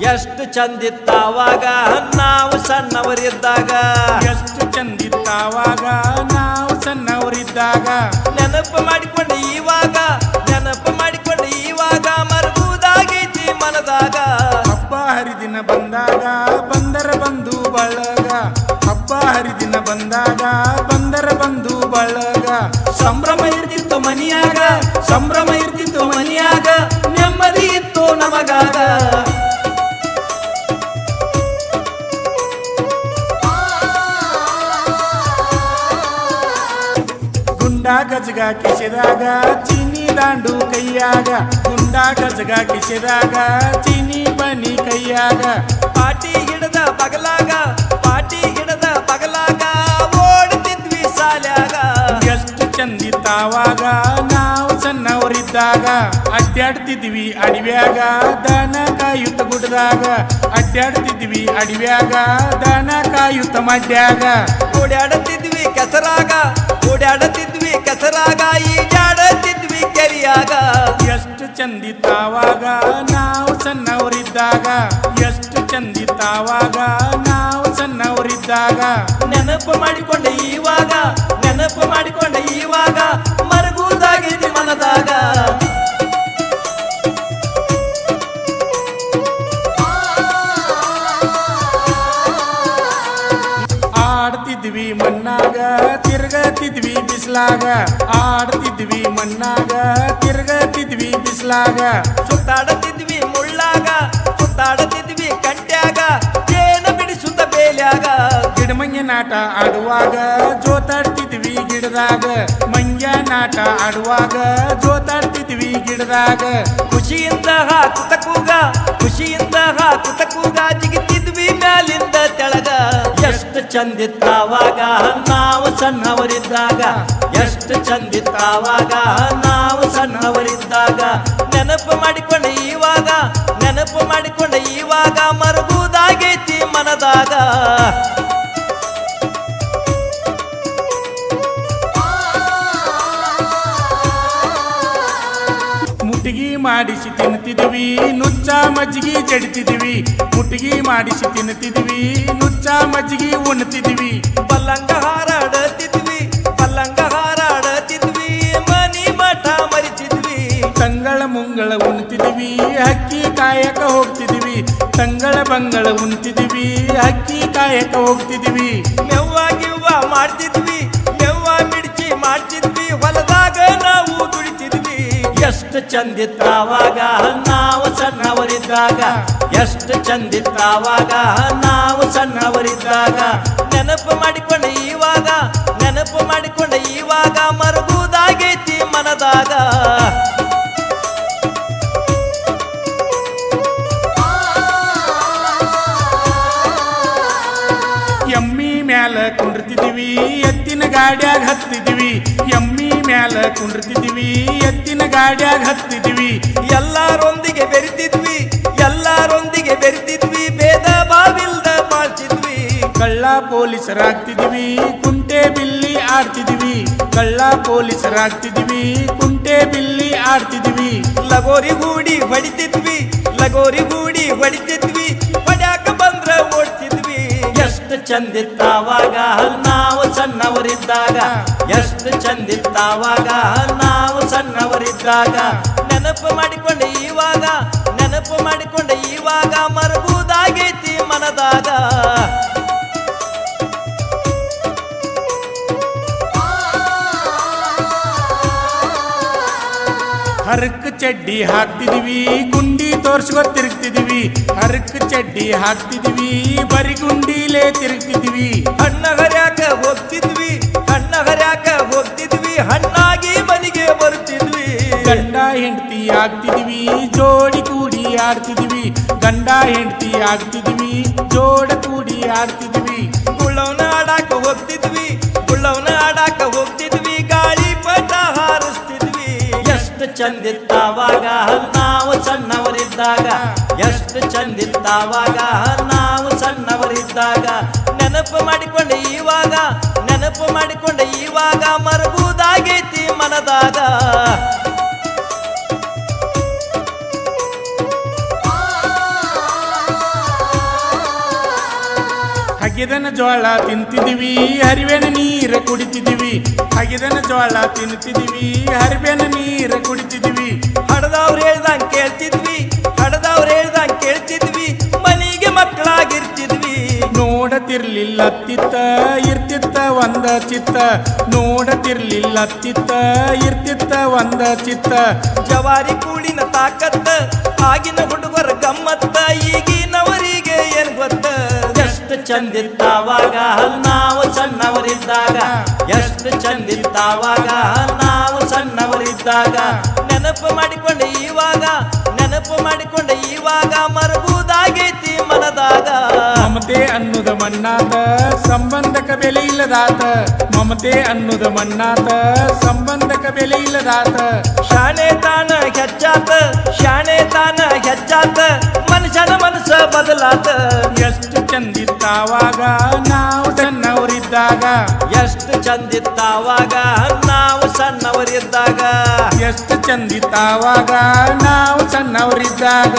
ಎಷ್ಟು ಚಂದಿತ್ತಾವಾಗ ನಾವು ಸಣ್ಣವರಿದ್ದಾಗ. ಎಷ್ಟು ಚಂದಿತ್ತಾವಾಗ ನಾವು ಸಣ್ಣವರಿದ್ದಾಗ. ನೆನಪು ಮಾಡಿಕೊಂಡು ಇವಾಗ ನೆನಪು ಮಾಡಿಕೊಂಡು ಇವಾಗ ಮರಗುವುದಾಗೈತಿ ಮನದಾಗ ಹಬ್ಬ ಹರಿದಿನ ಬಂದಾಗ ಬಂದರ ಬಂದು ಬಳಗ. ಹಬ್ಬ ಹರಿದಿನ ಬಂದಾಗ ಬಂದರ ಬಂದು ಬಳಗ. ಸಂಭ್ರಮ ಇರ್ತಿತ್ತು ಮನಿಯಾಗ ಸಂಭ್ರಮ ಇರ್ತಿತ್ತು ಮನಿಯಾಗ ನೆಮ್ಮದಿ ಇತ್ತು ನಮಗಾಗ. ಗಜಗ ಕಿಸೆದಾಗ ಚೀನಿ ದಾಂಡು ಕೈಯಾಗ. ಗುಂಡ ಗಜಗ ಕಿಸೆದಾಗ ಚೀನಿ ಬನಿ ಕೈಯಾಗ. ಪಾಟಿ ಹಿಡದ ಬಗಲಾಗ, ಪಾಟಿ ಹಿಡದ ಬಗಲಾಗ. ಓಡುತ್ತಿದ್ವಿ ಸಾಲ್ಯಾಗ. ಎಷ್ಟು ಚಂದಿತ್ತಾವಾಗ ನಾವು ಸಣ್ಣವರಿದ್ದಾಗ. ಅಡ್ಡಾಡ್ತಿದ್ವಿ ಅಡಿವ್ಯಾಗ, ದನ ಕಾಯುತ್ತ ಗುಡ್ದಾಗ. ಅಡ್ಡಾಡ್ತಿದ್ವಿ ಅಡಿವ್ಯಾಗ, ದನ ಕಾಯುತ್ತ ಮಡ್ಯಾಗ. ಓಡಾಡುತ್ತಿದ್ವಿ ಕೆಸರಾಗ ಓಡಾಡುತ್ತಿದ್ವಿ ಚಂದಿತ್ತಾವಾಗ ನಾವು ಸಣ್ಣವರಿದ್ದಾಗ. ಎಷ್ಟು ಚಂದಿತ್ತಾವಾಗ ನಾವು ಸಣ್ಣವರಿದ್ದಾಗ. ನೆನಪು ಮಾಡಿಕೊಂಡೆ ಆಡ್ತಿದ್ವಿ ಮಣ್ಣಾಗ ತಿರ್ಗತಿದ್ವಿ ಬಿಸ್ಲಾಗ. ಆಡ್ತಿದ್ವಿ ಮಣ್ಣಾಗ ತಿರ್ಗತಿದ್ವಿ ಬಿಸ್ಲಾಗ. ಸುತ್ತಾಡತಿದ್ವಿ ಮುಳ್ಳಾಗ ಸುತ್ತಾಡತಿದ್ವಿ ಕಂಟ್ಯಾಗ. ಏನ ಬಿಡಿಸುತ್ತ ಬೇಲ್ಯಾಗ. ಗಿಡಮಂಗ್ಯ ನಾಟ ಆಡುವಾಗ ಜೋತಾಡ್ತಿದ್ವಿ ಗಿಡದಾಗ. ಮಂಗ್ಯ ನಾಟ ಆಡುವಾಗ ಜೋತಾಡ್ತಿದ್ವಿ ಗಿಡದಾಗ. ಖುಷಿಯಿಂದ ಹಾಕುತ್ತ ಕೂಗ, ಖುಷಿಯಿಂದ ಹಾಕುತ್ತ ಕೂಗ, ಜಿಗಿತ ಚಂದಿತ್ತಾವಾಗ ನಾವು ಸಣ್ಣವರಿದ್ದಾಗ. ಎಷ್ಟು ಚಂದಿತ್ತಾವಾಗ ನಾವು ಮಾಡಿಸಿ ತಿನ್ನುತ್ತಿದ್ವಿ. ನುಚ್ಚ ಮಜ್ಜಿಗೆ ಜಡಿತಿದ್ವಿ. ಮುಟ್ಟಿಗೆ ಮಾಡಿಸಿ ತಿನ್ನುತ್ತಿದ್ವಿ. ನುಚ್ಚ ಮಜ್ಜಿಗೆ ಉಣ್ತಿದ್ವಿ ಪಲ್ಲಂಗ ಹಾರಾಡತಿದ್ವಿ ಪಲ್ಲಂಗ ಹಾರಾಡತಿದ್ವಿ ಮನಿ ಮಠ ಮರಿತಿದ್ವಿ. ತಂಗಳ ಮುಂಗಳ ಉಣ್ತಿದ್ವಿ ಹಕ್ಕಿ ಕಾಯಕ ಹೋಗ್ತಿದ್ವಿ. ತಂಗಳ ಬಂಗಳ ಉಣ್ತಿದ್ವಿ ಹಕ್ಕಿ ಕಾಯಕ ಹೋಗ್ತಿದ್ವಿ. ಮೆವ್ವ ಗಿವ್ವ ಮಾಡ್ತಿದ್ವಿ. ಎಷ್ಟು ಚಂದಿತ್ತಾವಾಗ ನಾವು ಸಣ್ಣವರಿದ್ದಾಗ? ಎಷ್ಟು ಚಂದಿತ್ತಾವಾಗ ನಾವು ಸಣ್ಣವರಿದ್ದಾಗ? ನೆನಪು ಮಾಡಿಕೊಂಡ ಇವಾಗ, ನೆನಪು ಮಾಡಿಕೊಂಡ ಇವಾಗ ಮರುಗುವುದಾಗೈತಿ ಮನದಾಗ. ಕುಂಡ್ರತಿದ್ವಿ ಎತ್ತಿನ ಗಾಡ್ಯಾಗ ಹತ್ತಿದ್ವಿ ಎಮ್ಮಿ ಮ್ಯಾಲ ಕುಂಡ್ರತಿದ್ವಿ ಎತ್ತಿನ ಗಾಡ್ಯಾಗ ಹತ್ತಿದ್ವಿ ಎಲ್ಲರೊಂದಿಗೆ ಬೆರಿತಿದ್ವಿ ಎಲ್ಲರೊಂದಿಗೆ ಬೆರಿತಿದ್ವಿ, ಭೇದ ಬಾವಿಲ್ದ ಮಾಡ್ತಿದ್ವಿ ಕಳ್ಳ ಪೊಲೀಸರಾಗ್ತಿದ್ವಿ ಕುಂಟೆ ಬಿಲ್ಲಿ ಆಡ್ತಿದ್ವಿ ಕಳ್ಳ ಪೊಲೀಸರಾಗ್ತಿದ್ವಿ ಕುಂಟೆ ಬಿಲ್ಲಿ ಆಡ್ತಿದ್ವಿ ಲಗೋರಿ ಗೂಡಿ ಹೊಡಿತಿದ್ವಿ, ಲಗೋರಿ ಗೂಡಿ ಹೊಡಿತಿದ್ವಿ. ಚಂದಿತ್ತಾವಾಗ ನಾವು ಸಣ್ಣವರಿದ್ದಾಗ. ಎಷ್ಟು ಚಂದಿತ್ತಾವಾಗ ನಾವು ಸಣ್ಣವರಿದ್ದಾಗ. ನೆನಪು ಮಾಡಿಕೊಂಡು ಇವಾಗ. ಹರಕ್ ಚಡ್ಡಿ ಹಾಕ್ತಿದ್ವಿ ಗುಂಡಿ ತೋರ್ಸ್ಕೊ ತಿರುಗ್ತಿದ್ವಿ ಹರಕ್ ಚಡ್ಡಿ ಹಾಕ್ತಿದ್ವಿ ಬರಿ ಗುಂಡಿಲೇ ತಿರುಗ್ತಿದ್ವಿ. ಹಣ್ಣ ಹರ್ಯಾಕ ಹೋಗ್ತಿದ್ವಿ ಹಣ್ಣ ಹರ್ಯಾಕ ಹೋಗ್ತಿದ್ವಿ ಹಣ್ಣಾಗಿ ಮನೆಗೆ ಬರ್ತಿದ್ವಿ ಗಂಡ ಹೆಂಡತಿ ಆಗ್ತಿದ್ವಿ ಜೋಡಿ ಕೂಡಿ ಆಡ್ತಿದ್ವಿ. ಗಂಡ ಹೆಂಡತಿ ಆಗ್ತಿದ್ವಿ ಜೋಡ ಕೂಡಿ ಆಡ್ತಿದ್ವಿ. ಗುಳ್ಳವನ ಆಡಾಕ ಹೋಗ್ತಿದ್ವಿ ಗುಳ್ಳವನ ಆಡಾಕ ಹೋಗ್ತಿದ್ವಿ. ಚಂದಿತ್ತಾವಾಗ ನಾವು ಸಣ್ಣವರಿದ್ದಾಗ. ಎಷ್ಟು ಚಂದಿತ್ತಾವಾಗ ನಾವು ಸಣ್ಣವರಿದ್ದಾಗ. ನೆನಪು ಮಾಡಿಕೊಂಡೆ ಇವಾಗ ನೆನಪು ಮಾಡಿಕೊಂಡೆ ಇವಾಗ ಮರಗುವುದಾಗೈತಿ ಮನದಾಗ. ಜೋಳ ತಿಂತಿದ್ವಿ ಹರಿವೆನ ನೀರ ಕುಡಿತಿದ್ವಿ. ಹಗಿದನ ಜೋಳ ತಿಂತಿದ್ವಿ ಹರಿವೆನ ನೀರ ಕುಡಿತಿದ್ವಿ. ಹಡದವ್ರು ಹೇಳ್ದಂಗೆ ಕೇಳ್ತಿದ್ವಿ ಹಡದವ್ರು ಹೇಳ್ದಂಗೆ ಕೇಳ್ತಿದ್ವಿ. ಮನೆಗೆ ಮಕ್ಕಳಾಗಿರ್ತಿದ್ವಿ. ನೋಡತಿರ್ಲಿಲ್ಲ ತಿತ್ತ ಇರ್ತಿತ್ತ ಒಂದ ಚಿತ್ತ. ನೋಡತಿರ್ಲಿಲ್ಲ ತಿತ್ತ ಇರ್ತಿತ್ತ ಒಂದ ಚಿತ್ತ. ಜವಾರಿ ಕೂಡಿನ ತಾಕತ್ತ ಆಗಿನ ಹುಡುಗರ ಗಮ್ಮತ್ತ ಈಗಿನವರಿಗೆ ಏನ್ ಗೊತ್ತ? ಚಂದಿತ್ತಾವಾಗ ನಾವು ಸಣ್ಣವರಿದ್ದಾಗ. ಎಷ್ಟು ಚಂದಿತ್ತಾವಾಗ ನಾವು ಸಣ್ಣವರಿದ್ದಾಗ. ನೆನಪು ಮಾಡಿಕೊಂಡೆ ಇವಾಗ ನೆನಪು ಮಾಡಿಕೊಂಡೆ ಇವಾಗ ಮರಗುವುದಾಗೈತಿ ಮನದಾಗ. ಮಮತೆ ಅನ್ನುದ ಮಣ್ಣಾತ ಸಂಬಂಧಕ ಬೆಲೆ ಇಲ್ಲದಾತ. ಮಮತೆ ಅನ್ನುದ ಮಣ್ಣಾತ ಸಂಬಂಧಕ ಬೆಲೆ ಇಲ್ಲದಾತ. ಶಾಣೆ ತಾನ ಹೆಚ್ಚಾತ ಶಾಣೆ ತಾನ ಹೆಚ್ಚಾತ. ಚಂದಿತ್ತಾವಾಗ ನಾವು ಸಣ್ಣವರಿದ್ದಾಗ. ಎಷ್ಟು ಚಂದಿತ್ತಾವಾಗ ನಾವು ಸಣ್ಣವರಿದ್ದಾಗ. ಎಷ್ಟು ಚಂದಿತ್ತಾವಾಗ ನಾವು ಸಣ್ಣವರಿದ್ದಾಗ.